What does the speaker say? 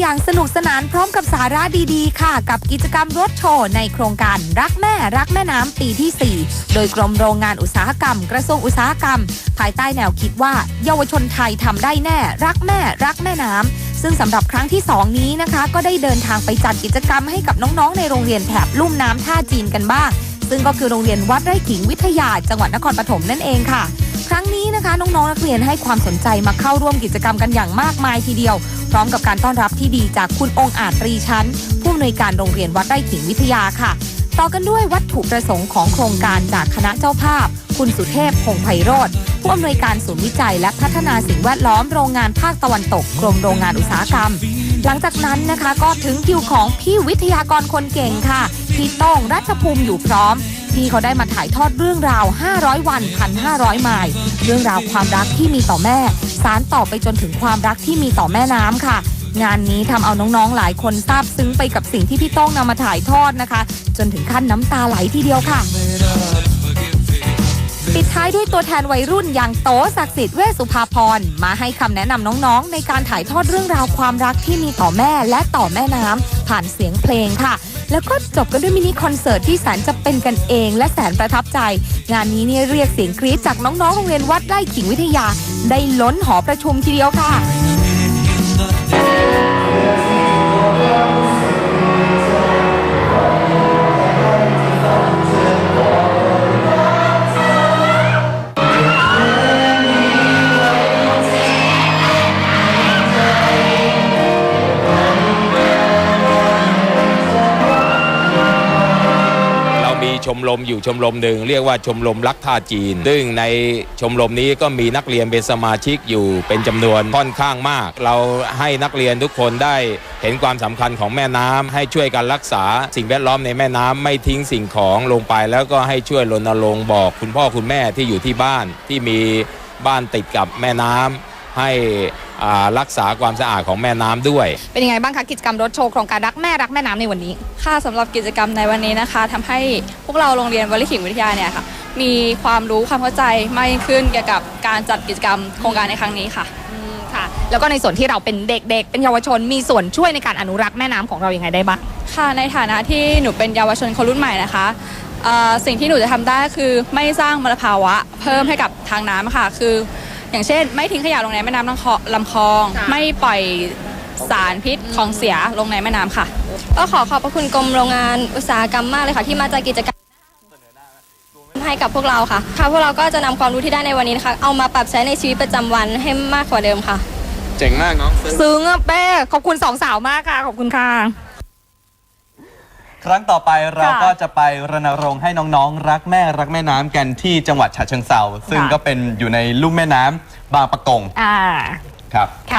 อย่างสนุกสนานพร้อมกับสาระดีๆ ค่ะ กับกิจกรรมรถโชว์ในโครงการรักแม่รักแม่น้ำปีที่ 4 โดยกรมโรงงานอุตสาหกรรม กระทรวงอุตสาหกรรม ภายใต้แนวคิดว่า เยาวชนไทยทำได้แน่ รักแม่ รักแม่น้ำซึ่งสำหรับครั้งที่ 2 นี้นะคะ ก็ได้เดินทางไปจัดกิจกรรมให้กับน้องๆ ในโรงเรียนแถบลุ่มน้ำท่าจีนกันบ้าง ซึ่งก็คือโรงเรียนวัดไร่ขิงวิทยาจังหวัดนครปฐมนั่นเองค่ะ ครั้งนี้นะคะน้องๆนักเรียนให้ความสนใจมาเข้าร่วมกิจกรรมกันอย่างมากมายทีเดียว พร้อมกับการต้อนรับที่ดีจากคุณองค์อาจรีชั้น ผู้อำนวยการโรงเรียนวัดไร่ขิงวิทยาค่ะ ต่อกันด้วยวัตถุประสงค์ของโครงการจากคณะเจ้าภาพ คุณสุเทพพงไพโรธผู้อำนวยการศูนย์วิจัย และพัฒนาสิ่งแวดล้อมโรงงานภาคตะวันตกกรมโรงงานอุตสาหกรรม หลังจากนั้นนะคะก็ถึงคิวของพี่วิทยากรคนเก่งค่ะพี่โต้งรัชภูมิอยู่พร้อม ที่เขาได้มาถ่ายทอดเรื่องราว 500 วัน 1,500 ไมล์เรื่องราวความรักที่มีต่อแม่ สารต่อไปจนถึงความรักที่มีต่อแม่น้ำค่ะ งานนี้ทำเอาน้องๆหลายคนซาบซึ้งไปกับสิ่งที่พี่โต้งนำมาถ่ายทอดนะคะ จนถึงขั้นน้ำตาไหลทีเดียวค่ะ ท้ายด้วยตัวแทนวัยรุ่นอย่างโตศักดิ์สิทธิ์เวสุภาพรมาให้คำแนะนำน้องๆ ในการถ่ายทอดเรื่องราวความรักที่มีต่อแม่และต่อแม่น้ำผ่านเสียงเพลงค่ะ แล้วก็จบกันด้วยมินิคอนเสิร์ตที่แสนจะเป็นกันเอง และแสนประทับใจ งานนี้เนี่ยเรียกเสียงกรี๊ดจากน้องๆโรงเรียนวัดไร่ขิงวิทยา ได้ล้นหอประชุมทีเดียวค่ะ ชมรมอยู่ชมรมหนึ่งเรียกว่าชมรมรักท่าจีน ซึ่งในชมรมนี้ก็มีนักเรียนเป็นสมาชิกอยู่เป็นจำนวนค่อนข้างมาก เราให้นักเรียนทุกคนได้เห็นความสำคัญของแม่น้ำให้ช่วยกันรักษาสิ่งแวดล้อมในแม่น้ำไม่ทิ้งสิ่งของลงไป แล้วก็ให้ช่วยรณรงค์บอก คุณพ่อคุณแม่ที่อยู่ที่บ้านที่มีบ้านติดกับแม่น้ำ ให้อ่ารักษาความสะอาดของแม่น้ำด้วย เป็นยังไงบ้างคะกิจกรรมรถโชว์โครงการรักแม่รักแม่น้ำในวันนี้ ค่ะสำหรับกิจกรรมในวันนี้นะคะทำให้พวกเราโรงเรียนวลิขิงวิทยาเนี่ยค่ะมีความรู้ความเข้าใจมากยิ่งขึ้นเกี่ยวกับการจัดกิจกรรมโครงการในครั้งนี้ค่ะอืมค่ะแล้วก็ในส่วนที่เราเป็นเด็กๆ เป็นเยาวชนมีส่วนช่วยในการอนุรักษ์แม่น้ำของเรายัางไงได้บ้างค่ะในฐานะที่หนูเป็นเยาวชนคนรุ่นใหม่นะคะเอ่อสิ่งที่หนูจะทำได้คือไม่สร้างมลภาวะเพิ่มให้กับทางน้ำค่ะ คือ อย่างเช่น ไม่ทิ้งขยะลงในแม่น้ำลำคอลำคลองค่ะไม่ปล่อยสารพิษของเสียลงในแม่น้ำค่ะ ก็ขอขอบพระคุณกรมโรงงานอุตสาหกรรมมากเลยค่ะ ที่มาจัดกิจกรรมให้กับพวกเราค่ะ ค่ะพวกเราก็จะนำความรู้ที่ได้ในวันนี้นะคะ เอามาปรับใช้ในชีวิตประจำวันให้มากกว่าเดิมค่ะ เจ๋งมากน้องซึ้งอะเป้ขอบคุณสองสาวมากค่ะ ขอบคุณค่ะ ครั้งต่อไปเราค่ะก็จะไปรณรงค์ให้น้องๆ รักแม่รักแม่น้ำกันที่จังหวัดฉะเชิงเซาซึ่งค่ะก็เป็นอยู่ในลุ่มแม่น้ำบางปะกงอ่าครับ